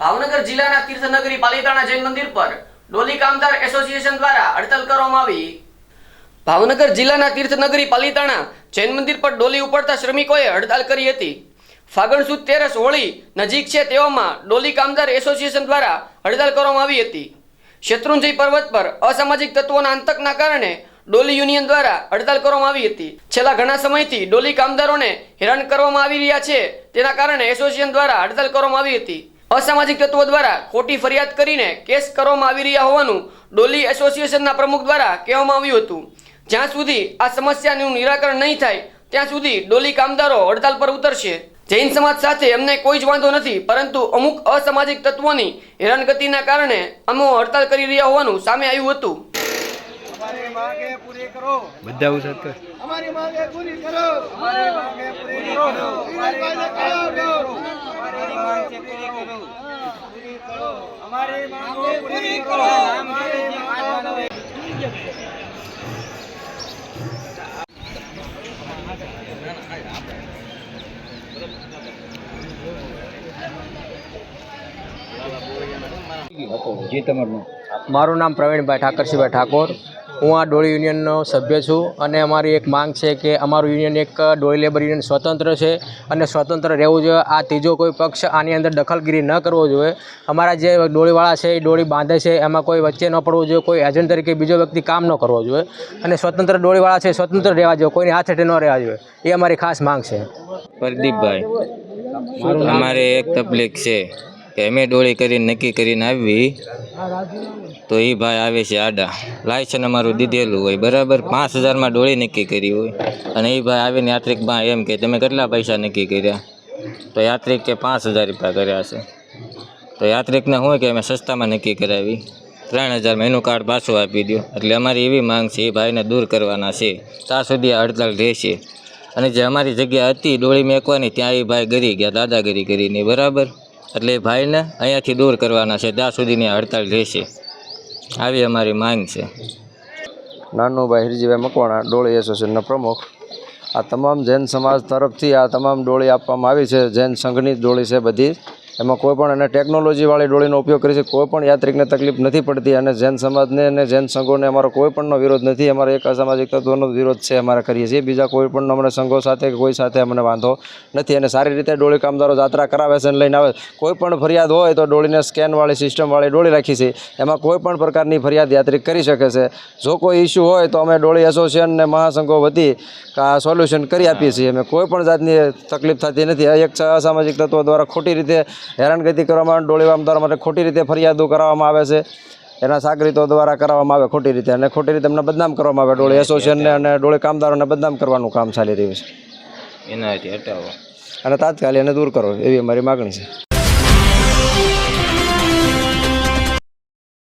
ભાવનગર જિલ્લાના તીર્થનગરી પાલિતાણા જૈન મંદિર પર ડોલી કામદાર એસોસિએશન દ્વારા હડતાલ કરવામાં આવી. ભાવનગર જિલ્લાના તીર્થનગરી પાલિતાણા જૈન મંદિર પર ડોલી ઉપડતા શ્રમિકોએ હડતાલ કરી હતી. ફાગણ સુદ તેરસ હોળી નજીક છે તેવામાં ડોલી કામદાર એસોસિએશન દ્વારા હડતાલ કરવામાં આવી હતી. શત્રુંજય પર્વત પર અસામાજિક તત્વોના આંતકના કારણે ડોલી યુનિયન દ્વારા હડતાલ કરવામાં આવી હતી. છેલ્લા ઘણા સમયથી ડોલી કામદારોને હેરાન કરવામાં આવી રહ્યા છે. તેના કારણે એસોસિએશન દ્વારા હડતાલ કરવામાં આવી હતી. અસામાજિક તત્વો દ્વારા ખોટી ફરિયાદ કરીને કેસ કરવામાં આવી રહ્યા હોવાનું ડોલી એસોસિએશનના પ્રમુખ દ્વારા કહેવામાં આવ્યું હતું. જ્યાં સુધી આ સમસ્યાનું નિરાકરણ નહીં થાય ત્યાં સુધી ડોલી કામદારો હડતાલ પર ઉતરશે. જૈન સમાજ સાથે અમને કોઈ જ વાંધો નથી પરંતુ અમુક અસામાજિક તત્વોની હેરાનગતિના કારણે અમે હડતાલ કરી રહ્યા હોવાનું સામે આવ્યું હતું. બધા માંગ છે પૂરી કરો પૂરી કરો અમારી માંગો પૂરી કરો નામ? છે જે માનવાનો મારું નામ પ્રવીણભાઈ ઠાકરસિંહભાઈ ઠાકોર. હું આ ડોળી યુનિયનનો સભ્ય છું અને અમારી એક માંગ છે કે અમારું યુનિયન એક ડોળી લેબર યુનિયન સ્વતંત્ર છે અને સ્વતંત્ર રહેવું જોઈએ. આ ત્રીજો કોઈ પક્ષ આની અંદર દખલગીરી ન કરવો જોઈએ. અમારા જે ડોળીવાળા છે, એ ડોળી બાંધે છે, એમાં કોઈ વચ્ચે ન પડવું જોઈએ, કોઈ એજન્ટ તરીકે બીજો વ્યક્તિ કામ ન કરવો જોઈએ. અને સ્વતંત્ર ડોળીવાળા છે, સ્વતંત્ર રહેવા જોઈએ, કોઈની હાથ હેઠે ન રહેવા જોઈએ. એ અમારી ખાસ માંગ છે. પ્રદીપભાઈ, અમારે એક તકલીફ છે. કે અમે ડોળી કરીને નક્કી કરીને આવી. તો એ ભાઈ આવે છે આડા. લાયસન અમારું દીધેલું હોય. બરાબર પાંચ હજારમાં ડોળી નક્કી કરી હોય. અને એ ભાઈ આવીને યાત્રિકમાં એમ કે, તમે કેટલા પૈસા નક્કી કર્યા? તો યાત્રિક કે પાંચ હજાર રૂપિયા કર્યા છે. તો યાત્રિકને શું કે, અમે સસ્તામાં નક્કી કરાવી. ત્રણ હજારમાં એનું કાર્ડ પાછું આપી દો એટલે અમારી એવી માંગ છે એ ભાઈને દૂર કરવાના છે. ત્યાં સુધી આ હડતાલ રહેશે. અને જે અમારી જગ્યા હતી ડોળી મેકવાની ત્યાં એ ભાઈ ગરી ગયા, દાદાગીરી કરીને. બરાબર? એટલે ભાઈને અહીંયાથી દૂર કરવાના છે, ત્યાં સુધીની હડતાલ રહેશે. આવી અમારી માંગ છે. નાનુભાઈ હિરજીભાઈ મકવાણા, ડોળી એસોસિએશનના પ્રમુખ. આ તમામ જૈન સમાજ તરફથી આ તમામ ડોળી આપવામાં આવી છે, જૈન સંઘની ડોળી છે બધી. એમાં કોઈ પણ અને ટેકનોલોજીવાળી ડોળીનો ઉપયોગ કરી છે. કોઈ પણ યાત્રિકને તકલીફ નથી પડતી અને જૈન સમાજને અને જૈન સંઘોને અમારો કોઈ પણનો વિરોધ નથી. અમારે એક અસામાજિક તત્વોનો વિરોધ છે અમારે કરીએ છીએ. બીજા કોઈ પણ અમને સંઘો સાથે કે કોઈ સાથે અમને વાંધો નથી અને સારી રીતે ડોળી કામદારો જાત્રા કરાવે છે અને લઈને આવે. કોઈ પણ ફરિયાદ હોય તો ડોળીને સ્કેનવાળી સિસ્ટમવાળી ડોળી રાખી છે. એમાં કોઈ પણ પ્રકારની ફરિયાદ યાત્રિક કરી શકે છે. જો કોઈ ઇસ્યુ હોય તો અમે ડોળી એસોસિએશનને મહાસંઘો વતી સોલ્યુશન કરી આપીએ છીએ. અમે કોઈ પણ જાતની તકલીફ થતી નથી. એક અસામાજિક તત્વો દ્વારા ખોટી રીતે હેરાનગતિ કરવામાં ડોળી કામદારો માટે ખોટી રીતે ફરિયાદો કરવામાં આવે છે. એના સાગરીતો દ્વારા કરવામાં આવે ખોટી રીતે અને ખોટી રીતે એમને બદનામ કરવામાં આવે. ડોળી એસોસિએશનને અને ડોળી કામદારોને બદનામ કરવાનું કામ ચાલી રહ્યું છે. એનાથી હટાવો. અને તાત્કાલિક એને દૂર કરો એવી અમારી માગણી છે.